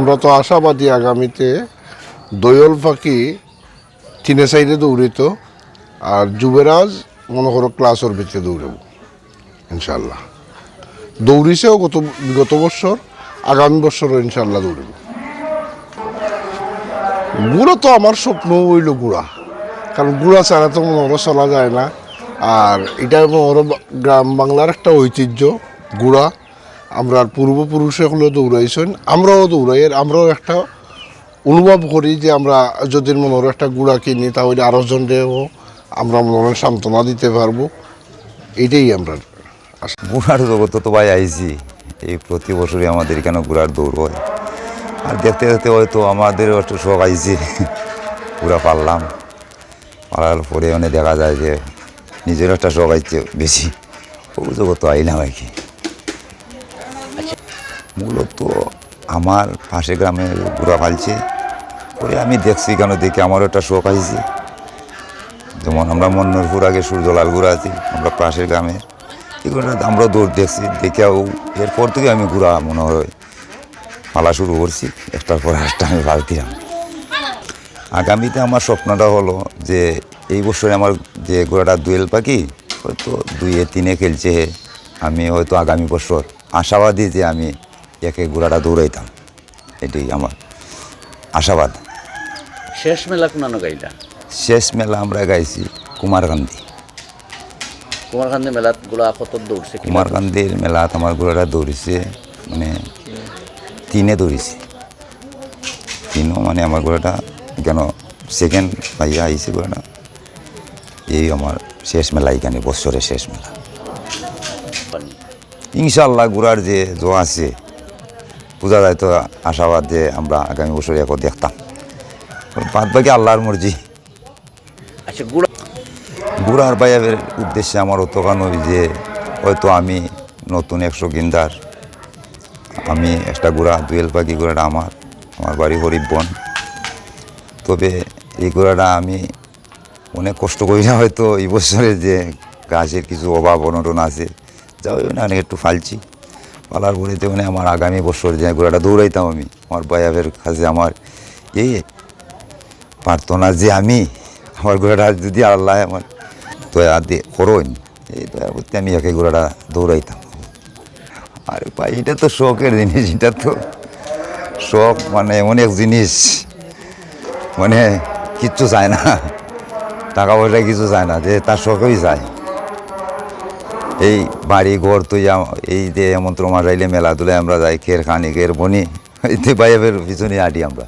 আমরা তো আশাবাদী আগামীতে দোয়ল পাখি তিনে সাইডে দৌড়িত আর যুবরাজ মনে করো ক্লাসের ভিতরে দৌড়াবো ইনশাল্লাহ দৌড়িছেও গত গত বছর, আগামী বছরও ইনশাল্লাহ দৌড়াবো। গুঁড়ো তো আমার স্বপ্ন হইল গুড়া, কারণ গুড়া ছাড়া তো মনে চলা যায় না। আর এটা মনে গ্রাম বাংলার একটা ঐতিহ্য, গুড়া। আমরা পূর্বপুরুষে হলো দৌড়াইছেন, আমরাও দৌড়াই আর আমরাও একটা অনুভব করি যে আমরা যদি মনে হলো একটা গুড়া কিনি তাহলে আরও জনকেও আমরা মনে হয় সান্ত্বনা দিতে পারব। এটাই আমরা ঘোড়ার জগতে তো ভাই আইছি, এই প্রতি বছরই আমাদের এখানে ঘোড়ার দৌড় হয়? আর দেখতে দেখতে হয়তো আমাদেরও একটু শখ আইছে ঘোড়া পারলাম। পারার পরে মানে দেখা যায় যে নিজের একটা শখ আইছে বেশি। ও জগত আইলাম আর কি। মূলত আমার পাশে গ্রামে ঘোড়া পালছে পরে আমি দেখছি কেন দেখে আমারও একটা শখ আইছে যেমন আমরা মন্নরপুর আগে সূর্যলাল ঘুরা আছি, আমরা পাশের গ্রামের এগুলো আমরা দৌড় দেখছি দেখেও এরপর থেকে আমি ঘুরা মনে হয়। পালা শুরু করছি, একটার পর একটা আমি পালতিলাম আগামীতে আমার স্বপ্নটা হলো যে এই বছরে আমার যে ঘোড়াটা দুয়েল পাখি, হয়তো দুইয়ে তিনে খেলছে। আমি হয়তো আগামী বছর আশাবাদী যে আমি একে ঘোড়াটা দৌড়াইতাম। এটাই আমার আশাবাদ। শেষ মেলা কোনানো গাইলা? শেষ মেলা আমরা গাইছি কুমারকান্দি। কুমারখান্দি মেলাতগুলা কত দৌড়ছে কুমারকান্দির মেলাত আমার ঘোড়াটা দৌড়িছে মানে তিনে দৌড়িছে। তিনও মানে আমার ঘোড়াটা কেন সেকেন্ড পাইয়া আইছে ঘোড়াটা এই আমার শেষ মেলা এখানে বছরের শেষ মেলা? ইনশাল্লাহ ঘোড়ার যে জো আছে পূজা যায় তো আশাবাদ যে আমরা আগামী বছর এখন দেখতাম। বাদ বাকি আল্লাহর মর্জি। আচ্ছা গুড়া বুড়ার বাইয়ের উদ্দেশ্যে আমার অতখানো যে হয়তো আমি নতুন একশো গিন্দার আমি একটা গুড়া দুয়েল পাখি ঘোড়াটা আমার আমার বাড়ি হরিবন। তবে এই ঘোড়াটা আমি অনেক কষ্ট করি না হয়তো এই বছরে যে গাছের কিছু অভাব অনটন আছে। যাও না অনেক একটু ফালছি। পালার পরেতে মানে আমার আগামী বছর যে ঘোড়াটা দৌড়াইতাম আমি, আমার বাইয়াবের কাছে আমার এই পারতো না যে আমি, আমার ঘোড়াটা যদি আল্লাহ আমার দয়া দিয়ে করইন এই দয়া করতে আমি একে ঘোড়াটা দৌড়াইতাম। আরে ভাই, এটা তো শখের জিনিস, এটা তো শখ মানে এমন জিনিস মানে কিচ্ছু চায় না, টাকা পয়সা কিছু চায় না, যে তার শখই চায়। এই বাড়ি ঘর তুই এই যে এমন তোমার মেলা তুলে আমরা যাই খের খানি খের বনি এই বাইবের পিছনে আটি আমরা।